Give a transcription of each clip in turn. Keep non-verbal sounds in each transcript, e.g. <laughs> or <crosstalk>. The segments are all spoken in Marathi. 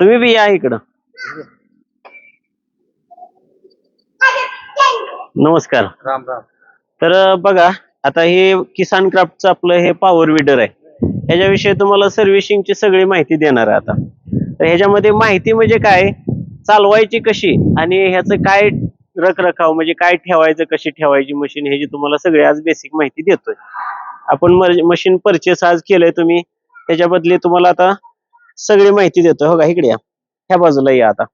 तुम्ही बी या इकडं. नमस्कार. राम राम. तर बघा आता हे किसान क्राफ्टचं आपलं हे पॉवर विडर आहे. ह्याच्याविषयी तुम्हाला सर्व्हिसिंगची सगळी माहिती देणार आहे आता. तर ह्याच्यामध्ये माहिती म्हणजे काय? चालवायची कशी? आणि ह्याचं काय रखरखाव म्हणजे काय ठेवायचं कशी ठेवायची मशीन ह्याची तुम्हाला सगळी आज बेसिक माहिती देतोय. आपण मशीन परचेस आज केलंय तुम्ही. त्याच्या बदली तुम्हाला आता सगळी माहिती देतोय हो का इकडे या. ह्या बाजूला या आता.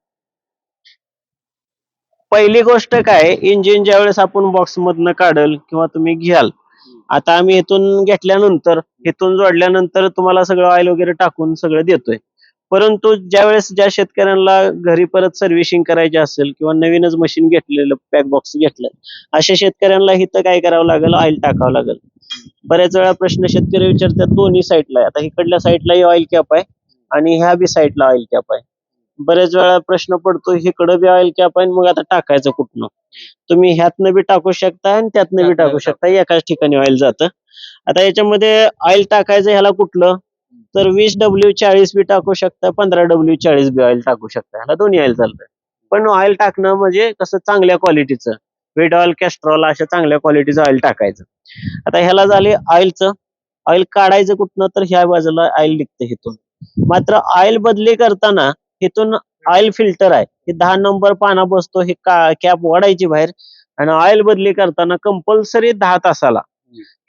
पहिली गोष्ट काय इंजिन ज्यावेळेस आपण बॉक्स मधनं काढल किंवा तुम्ही घ्याल आता आम्ही इथून घेतल्यानंतर इथून जोडल्यानंतर तुम्हाला सगळं ऑइल वगैरे टाकून सगळं देतोय. परंतु ज्यावेळेस ज्या शेतकऱ्यांना घरी परत सर्व्हिसिंग करायची असेल किंवा नवीनच मशीन घेतलेलं पॅक बॉक्स घेतलं अशा शेतकऱ्यांना इथं काय करावं लागेल? ऑइल टाकावं लागेल. बऱ्याच वेळा प्रश्न शेतकरी विचारतात दोन्ही साईडला आहे आता इकडल्या साईडलाही ऑइल कॅप आहे. आणि ह्या बी साईडला ऑइल कॅप आहे. बऱ्याच वेळा प्रश्न पडतो इकडं बी ऑइल कॅप आहे आणि मग आता टाकायचं कुठनं? तुम्ही ह्यातनं बी टाकू शकता आणि त्यातनं बी टाकू शकता. एकाच ठिकाणी ऑइल जातं. आता याच्यामध्ये ऑइल टाकायचं ह्याला कुठलं? तर वीस डब्ल्यू चाळीस बी टाकू शकता पंधरा डब्ल्यू चाळीस बी ऑइल टाकू शकता. ह्याला दोन्ही ऑइल चालतं पण ऑइल टाकणं म्हणजे कसं चांगल्या क्वालिटीचं वेट ऑइल कॅस्ट्रॉल अशा चांगल्या क्वालिटीचं ऑइल टाकायचं. आता ह्याला झाले ऑइलचं ऑइल काढायचं कुठनं तर ह्या बाजूला ऑइल निघतं इथून. मात्र ऑइल बदली करताना इथून ऑइल फिल्टर आहे. हे दहा नंबर पाना बसतो हे कॅप वाढायची बाहेर. आणि ऑइल बदली करताना कंपल्सरी दहा तासाला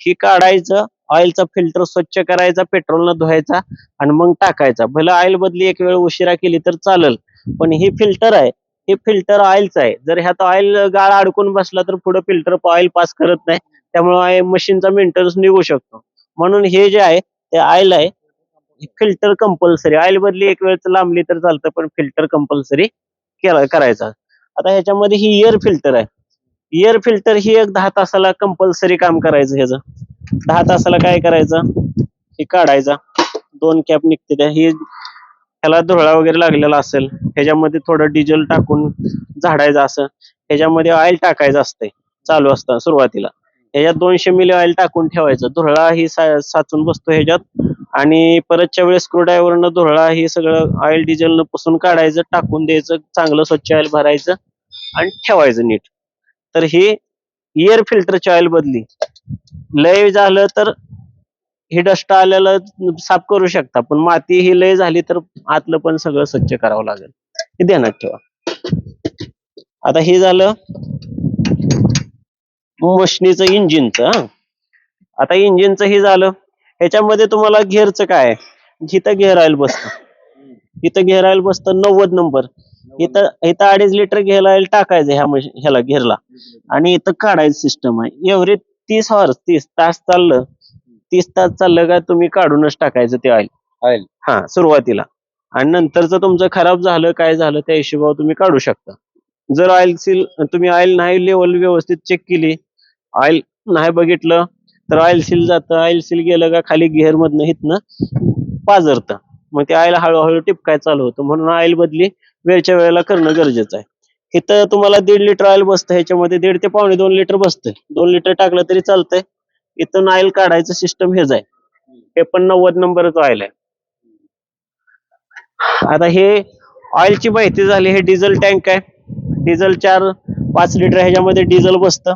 ही काढायचं ऑइलचा फिल्टर स्वच्छ करायचा पेट्रोलनं धुवायचा आणि मग टाकायचा. भले ऑइल बदली एक वेळ उशिरा केली तर चालेल. पण ही फिल्टर आहे. हे फिल्टर ऑइलचं आहे. जर ह्यात ऑइल गाळ अडकून बसला तर पुढे फिल्टर ऑइल पास करत नाही. त्यामुळे मशीनचा मेंटेनन्स निघू शकतो. म्हणून हे जे आहे ते ऑइल आहे. फिल्टर कंपल्सरी ऑइल बदली एक वेळ लांबली तर चालतं पण फिल्टर कंपल्सरी केला करायचा. आता ह्याच्यामध्ये ही एअर फिल्टर आहे. इयर फिल्टर ही एक दहा तासाला कंपल्सरी काम करायचं ह्याचं. दहा तासाला काय करायचं? हे काढायचा. दोन कॅप निघते त्या. ही ह्याला धुळा वगैरे लागलेला असेल ह्याच्यामध्ये थोडं डिझेल टाकून झाडायचं असं ह्याच्यामध्ये ऑइल टाकायचं असतंय चालू असतं सुरुवातीला. ह्याच्यात दोनशे मिली ऑइल टाकून ठेवायचं. धुळा ही सा- साचून बसतो ह्याच्यात. आणि परतच्या वेळेस स्क्रूड्रायव्हरनं धुळा हे सगळं ऑइल डिझेलनं पुसून काढायचं टाकून द्यायचं चांगलं स्वच्छ ऑइल भरायचं आणि ठेवायचं नीट. तर ही एअर फिल्टरची ऑइल बदली. लय झालं तर हे डस्ट आलेलं साफ करू शकता पण माती ही लय झाली तर आतलं पण सगळं स्वच्छ करावं लागेल. हे ध्यानात ठेवा. आता हे झालं मशनीचं इंजिनचं आता इंजिनचं हे झालं. ह्याच्यामध्ये तुम्हाला घेरचं काय? आहे जिथं घेर ऑइल बसतं. इथं घेर ऑइल बसतं नव्वद नंबर. इथं इथं अडीच लिटर घेर ऑइल टाकायचं ह्या ह्याला घेरला. आणि इथं काढायचं सिस्टम आहे. एव्हरी तीस हॉर्स तीस तास चाललं. तीस तास चाललं का तुम्ही काढूनच टाकायचं ते ऑइल ऑइल हा सुरुवातीला. आणि नंतरचं तुमचं खराब झालं काय झालं त्या हिशोबावर तुम्ही काढू शकता. जर ऑइल सील तुम्ही ऑइल नाही लेवल व्यवस्थित चेक केली ऑइल नाही बघितलं तर ऑइल सील जातं ऑइल सील गेलं का खाली गिअर मधनं हिथनं पाजरतं. मग ते ऑइल हळूहळू टिपकाय चालू होतं. म्हणून ऑइल बदली वेळच्या वेळेला करणं गरजेचं आहे. इथं तुम्हाला दीड लिटर ऑइल बसतं ह्याच्यामध्ये दीड ते पावणे दोन लिटर बसतंय. दोन लिटर टाकलं तरी चालतंय. इथून ऑइल काढायचं सिस्टम हेच आहे. हे पण नव्वद नंबरच ऑइल आहे. आता हे ऑइलची माहिती झाली हे डिझेल टँक आहे. डिझेल चार पाच लिटर ह्याच्यामध्ये डिझेल बसतं.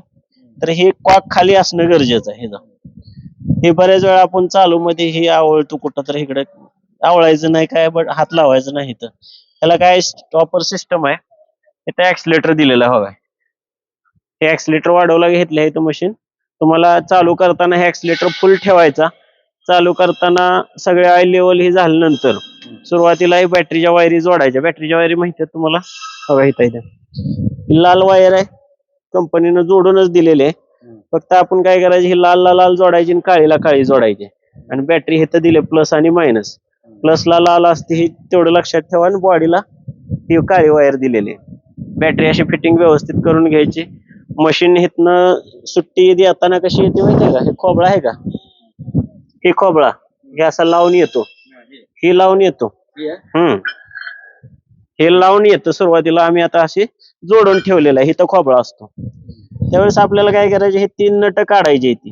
तर हे कॉक खाली असणं गरजेचं आहे हे बऱ्याच वेळा आपण चालू मध्ये हे आवळतो कुठं तर इकडे. आवळायचं नाही काय बट हात लावायचं नाही इथं. त्याला काय स्टॉपर सिस्टम आहे. इथं ऍक्सिलेटर दिलेला हवं हे ऍक्सिलेटर वाढवला घेतलं इथं मशीन तुम्हाला चालू करताना हे ऍक्सिलेटर फुल ठेवायचा. चालू करताना सगळे आय लेवल हे झाल्यानंतर सुरुवातीला बॅटरीच्या वायरी जोडायच्या. बॅटरीच्या वायरी माहिती तुम्हाला? हवा इथं लाल वायर आहे. कंपनीनं जोडूनच दिलेली फक्त आपण काय करायचे ही लालला लाल जोडायची आणि काळीला काळी जोडायची. आणि बॅटरी हे तर दिले प्लस आणि मायनस प्लसला लाल असते ही तेवढं लक्षात ठेवा आणि बॉडीला ही काळी वायर दिलेली. बॅटरी अशी फिटिंग व्यवस्थित करून घ्यायची. मशीन हिथनं सुट्टी देताना कशी येते माहितीये का? हे खोबळा आहे का? हे खोबळा. हे असा लावून येतो. ही लावून येतो. हम्म. हे लावून येतं सुरुवातीला. आम्ही आता अशी जोडून ठेवलेलं आहे. इथं खोबळा असतो. त्यावेळेस आपल्याला काय करायचे हे तीन नट काढायचे ती.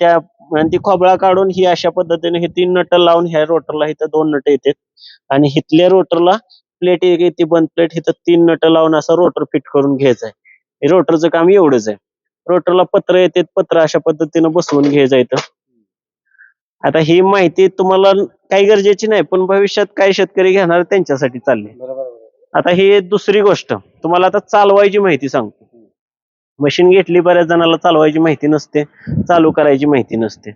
त्या आणि ती खोबळा काढून ही अशा पद्धतीने हे तीन नट लावून ह्या रोटरला इथं दोन नट येतात. आणि हिथल्या रोटरला प्लेट एक येते बंद प्लेट इथं तीन नट लावून असं रोटर फिट करून घ्यायचं आहे. हे रोटरचं काम एवढंच आहे. रोटरला पत्र येते पत्र अशा पद्धतीनं बसवून घ्यायचं इथं. आता ही माहिती तुम्हाला काही गरजेची नाही पण भविष्यात काही शेतकरी घेणार त्यांच्यासाठी चालली. बरोबर. आता ही दुसरी गोष्ट. तुम्हाला आता चालवायची माहिती सांगतो. मशीन घेतली बऱ्याच जणाला चालवायची माहिती नसते चालू करायची माहिती नसते.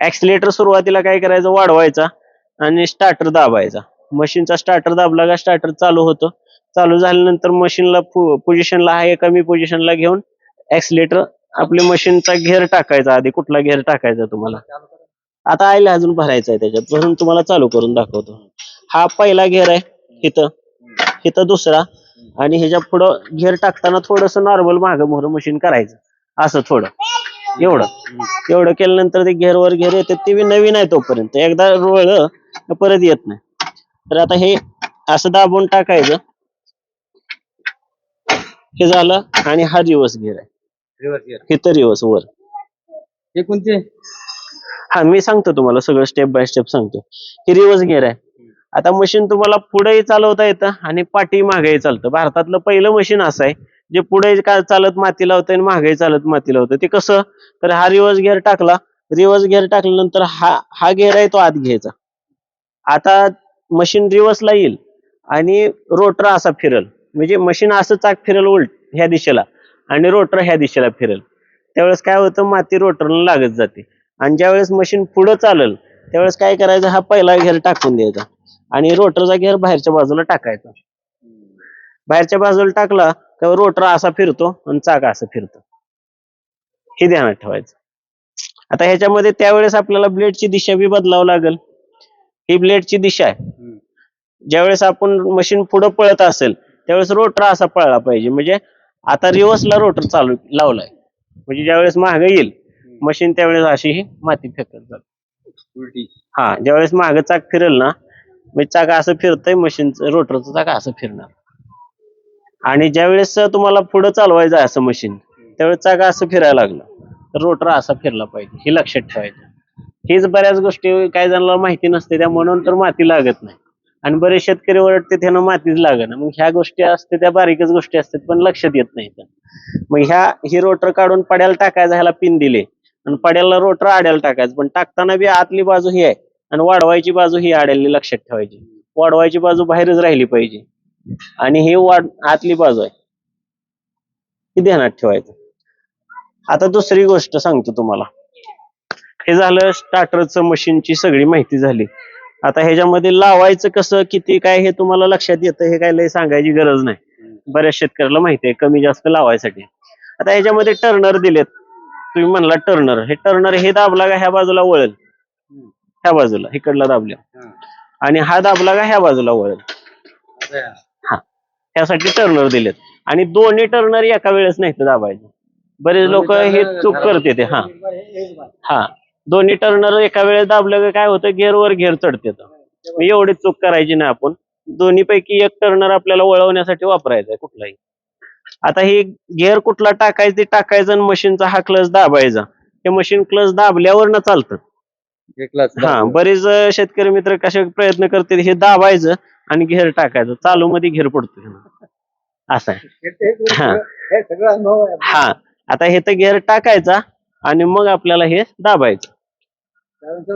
ऍक्सिलेटर सुरुवातीला काय करायचं? वाढवायचा आणि स्टार्टर दाबायचा. मशीनचा स्टार्टर दाबला का स्टार्टर चालू होतो. चालू झाल्यानंतर मशीनला पोझिशनला आहे कमी पोझिशनला घेऊन ऍक्सिलेटर आपली मशीनचा घेर टाकायचा. आधी कुठला घेर टाकायचा तुम्हाला? आता आयला अजून भरायचा आहे त्याच्यात. भरून तुम्हाला चालू करून दाखवतो. हा पहिला घेर आहे. इथं. इथं दुसरा आणि ह्याच्या पुढं घेर टाकताना थोडस नॉर्मल मागं मोहर मशीन करायचं. असं थोडं. एवढं. एवढं केल्यानंतर ते घेरवर घेर येते ते बी नवीन आहे तोपर्यंत. एकदा रोळलं का परत येत नाही. तर आता हे असं दाबून टाकायचं. हे झालं आणि हा रिवर्स घेर आहे. हे तर रिवर्स वर. हे कोणते? हा मी सांगतो तुम्हाला सगळं स्टेप बाय स्टेप सांगतो. हे रिवर्स गिअर आहे. आता मशीन तुम्हाला पुढेही चालवता येतं आणि पाठी मागेही चालतं. भारतातलं पहिलं मशीन असं आहे जे पुढे का चालत माती लावतं आणि मागेही चालत माती लावतं ते कसं? तर हा रिवर्स गिअर टाकला. रिवर्स गिअर टाकल्यानंतर हा हा गिअर आहे तो आत घ्यायचा. आता मशीन रिवर्सला येईल आणि रोटर असा फिरल. म्हणजे मशीन असं चाक फिरल उलट ह्या दिशेला. आणि रोटर ह्या दिशेला फिरल. त्यावेळेस काय होतं? माती रोटरला लागत जाते. आणि ज्यावेळेस मशीन पुढं चालल त्यावेळेस काय करायचं? हा पहिला घेर टाकून द्यायचा. आणि रोटरचा घेर बाहेरच्या बाजूला टाकायचा. बाहेरच्या बाजूला टाकला तेव्हा रोटर असा फिरतो आणि चाक असं फिरतो. हे ध्यानात ठेवायचं. आता ह्याच्यामध्ये त्यावेळेस आपल्याला ब्लेडची दिशा बी बदलावं लागेल. ही ब्लेडची दिशा आहे. ज्यावेळेस आपण मशीन पुढं पळत असेल त्यावेळेस रोटर असा पळला पाहिजे. म्हणजे आता रिव्हर्सला रोटर चालू लावलाय. म्हणजे ज्यावेळेस महाग येईल मशीन त्यावेळेस अशी ही माती फेकत जात हा ज्यावेळेस माग चाक फिरेल ना म्हणजे चाका असं फिरतंय मशीनचं रोटरचं चाका असं फिरणार. आणि ज्यावेळेस तुम्हाला पुढं चालवायचं आहे असं मशीन त्यावेळेस चाका असं फिरायला लागलं. तर रोटर असा फिरला पाहिजे हे लक्षात ठेवायचं. हीच बऱ्याच गोष्टी काही जणांना माहिती नसते त्या म्हणून तर माती लागत नाही. आणि बरेच शेतकरी ओरडते त्यांना मातीच लागत मग ह्या गोष्टी असते त्या बारीकच गोष्टी असतात पण लक्षात येत नाही मग ह्या ही रोटर काढून पड्याला टाकायचा ह्याला पिन दिले. आणि पड्याला रोटर आड्याला टाकायचं पण टाकताना बी आतली बाजू ही आहे. आणि वाढवायची बाजू ही आड्याला लक्षात ठेवायची. वाढवायची बाजू बाहेरच राहिली पाहिजे. आणि ही वाढ आतली बाजू आहे. ही ध्यानात ठेवायचं. आता दुसरी गोष्ट सांगतो तुम्हाला. हे झालं स्टार्टरचं मशीनची सगळी माहिती झाली. आता ह्याच्यामध्ये लावायचं कसं किती काय हे तुम्हाला लक्षात येतं हे काय लय सांगायची गरज नाही. बऱ्याच शेतकऱ्याला माहिती आहे कमी जास्त लावायसाठी. आता ह्याच्यामध्ये टर्नर दिलेत. तुम्ही म्हणला टर्नर हे टर्नर हे दाबला का ह्या बाजूला वळेल? ह्या बाजूला इकडला दाबल्या. आणि हा दाबला का ह्या बाजूला वळेल ह्यासाठी टर्नर दिलेत. आणि दोन्ही टर्नर एका वेळेस नाही तर दाबायचं. बरेच लोक हे चूक करते ते हा. हा दोन्ही टर्नर एका वेळेस दाबलं का काय होतं घेर वर घेर चढते एवढी चूक करायची नाही आपण. दोन्ही पैकी एक टर्नर आपल्याला वळवण्यासाठी वापरायचा आहे कुठलाही. आता ही घेर कुठला टाकायचं ते टाकायचं आणि मशीनचा हा क्लच दाबायचा. हे मशीन क्लच दाबल्यावर ना चालतं. हा बरेच अं, शेतकरी मित्र कसे प्रयत्न करतील हे दाबायचं आणि घेर टाकायचं. चालू मध्ये घेर पडतो. असं आहे. हा. हे. सगळं अनुभव आहे. हा. आता हे तर घेर टाकायचा आणि मग आपल्याला हे दाबायचं.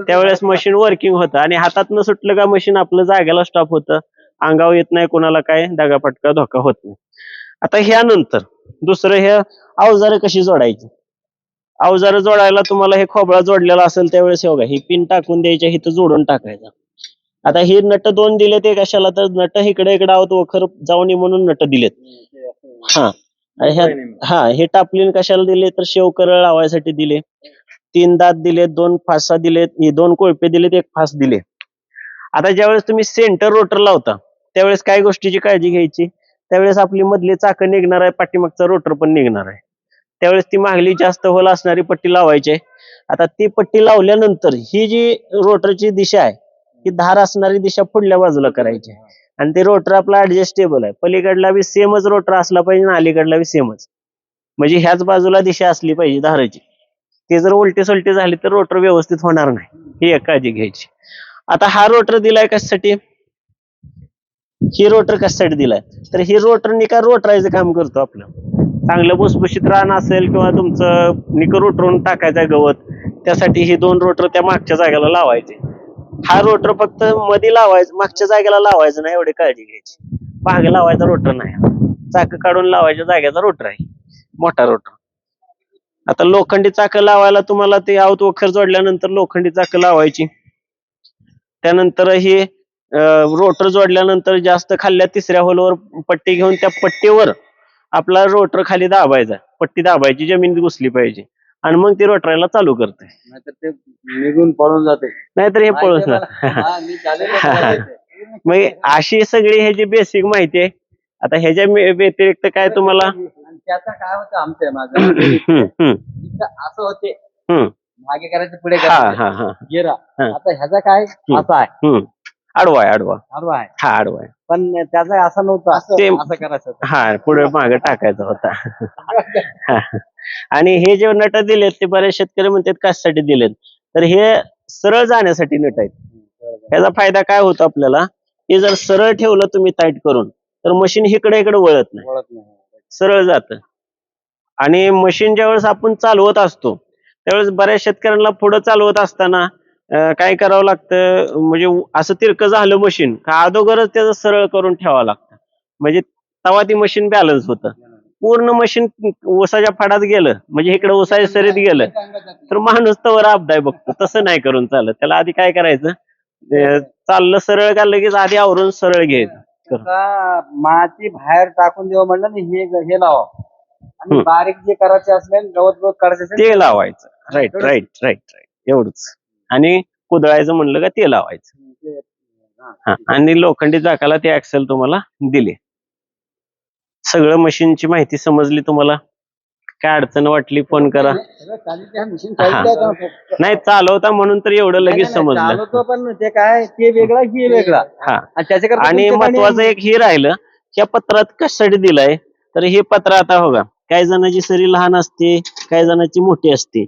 त्यावेळेस मशीन वर्किंग होतं आणि हातात न सुटलं का मशीन आपलं जागेला स्टॉप होतं. अंगावर येत नाही कोणाला काय दगापटका धोका होत नाही. आता ह्यानंतर दुसरं हे अवजारं कशी जोडायची? अवजारं जोडायला तुम्हाला हे खोबळा जोडलेला असेल त्यावेळेस हे बघा ही पिन टाकून द्यायच्या इथं जोडून टाकायचा. आता ही नट दोन दिले ते कशाला तर नट इकडे इकडे आहोत वखर जाऊन म्हणून नट दिलेत. हा. ह्या हा हे टापलीन कशाला दिले? तर शेवकरळ लावायसाठी दिले. तीन दात दिलेत दोन फासा दिलेत हे दोन कोळपे दिलेत एक फास दिले. आता ज्यावेळेस तुम्ही सेंटर रोटर लावता त्यावेळेस काय गोष्टीची काळजी घ्यायची? त्यावेळेस आपली मधली चाकं निघणार आहे पाठीमागचा रोटर पण निघणार आहे. त्यावेळेस ती मागली जास्त होल असणारी पट्टी लावायची आहे. आता ती पट्टी लावल्यानंतर ही जी रोटरची दिशा आहे ती धार असणारी दिशा पुढल्या बाजूला करायची आहे. आणि ते रोटर आपला ऍडजस्टेबल आहे. पलीकडला बी सेमच रोटर असला पाहिजे आणि अलीकडला बी सेमच म्हणजे ह्याच बाजूला दिशा असली पाहिजे धाराची. ते जर उलटी सुलटी झाली तर रोटर व्यवस्थित होणार नाही. ही एक काळजी घ्यायची आता हा रोटर दिलाय कशासाठी? ही रोटर कशासाठी दिलाय? तर ही रोटर निका रोटरायचं काम करतो आपलं? चांगलं भुसभुशीत रान असेल किंवा तुमचं निकर रोटरून टाकायचं गवत त्यासाठी हे दोन रोटर त्या मागच्या जागेला लावायचे. हा रोटर फक्त मध्ये लावायचं मागच्या जागेला लावायचं नाही एवढी काळजी घ्यायची. मागे लावायचा रोटर नाही. चाक काढून लावायच्या जागेचा रोटर आहे. मोठा रोटर. आता लोखंडी चाक लावायला तुम्हाला ते आऊत वखर जोडल्यानंतर लोखंडी चाक लावायची. त्यानंतर हे रोटर जोडल्यानंतर जास्त खाल्ल्या तिसऱ्या होलवर पट्टी घेऊन त्या पट्टीवर आपला रोटर खाली दाबायचा पट्टी दाबायची जमीन घुसली पाहिजे. आणि मग ती रोटरायला चालू करते नाहीतर ते निघून पळून जाते. नाहीतर हे पळून हा, करायचं. <laughs> मग अशी सगळी ह्याची बेसिक माहिती आहे. आता ह्याच्या व्यतिरिक्त काय तुम्हाला? त्याचा काय होतं आमच्या माझं असं होते. मागे करायचं पुढे हा हा हा. गेरा. हा. आता ह्याचा काय? असा आहे. आडवा आहे आडवा. आडवा आहे. हा आडवा आहे. पण त्याचा असं नव्हतं. असं ते- असं करायचं होतं. हा पुढे मागे टाकायचा होता. हा. आणि हे जे नट दिलेत ते बरेच शेतकरी म्हणतात कशासाठी दिलेत? तर हे सरळ जाण्यासाठी नट आहेत. याचा फायदा काय होतो आपल्याला? हे जर सरळ ठेवलं तुम्ही टाईट करून तर मशीन इकडे इकडे वळत नाही. वळत नाही. सरळ जात. आणि मशीन ज्यावेळेस आपण चालवत असतो त्यावेळेस बऱ्याच शेतकऱ्यांना पुढे चालवत असताना काय करावं लागतं? म्हणजे असं तिरकं झालं मशीन का अगोदरच त्याचं सरळ करून ठेवावं लागतं. म्हणजे तेव्हा ती मशीन बॅलन्स होतं. पूर्ण मशीन उसाच्या फाडात गेलं म्हणजे इकडे उसाच्या सरीत गेलं तर माणूस तवर अपदाय बघतो. तसं नाही करून चालत. त्याला आधी काय करायचं? चाललं सरळ का लगेच आधी आवरून सरळ घ्यायचं माती बाहेर टाकून देऊ म्हणलं ना हे हे लावा. आणि. बारीक जे करायचे असले गवत गवत असेल ते लावायचं. राईट राईट राईट राईट एवढंच. आणि कुदळायचं म्हणलं का ते लावायचं. हा. हा, आणि लोखंडी चाकाला ते ऍक्सेल तुम्हाला दिले. सगळं मशीनची माहिती समजली तुम्हाला? काय अडचण वाटली? फोन करा. हा. नाही चालवता म्हणून तर एवढं लगेच समजलं. पण ते काय ते वेगळा हे वेगळा. हा आणि महत्वाचं एक हे राहिलं या पत्रात कशासाठी दिलंय? तर हे पत्र आता बघा काही जणांची सरी लहान असते काही जणांची मोठी असते.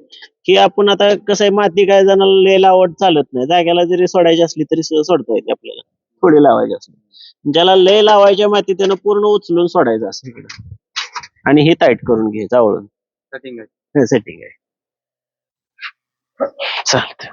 की आपण आता कसं आहे माती काही जणांना लय लावट चालत नाही. जाग्याला जरी सोडायची असली तरी सुद्धा सोडता येते आपल्याला. थोडी लावायची असली. ज्याला लय लावायच्या माती त्यानं पूर्ण उचलून सोडायचं असं इकडं. आणि हे टाईट करून घे जावळून Setting आहे. सेटिंग आहे. चालतंय.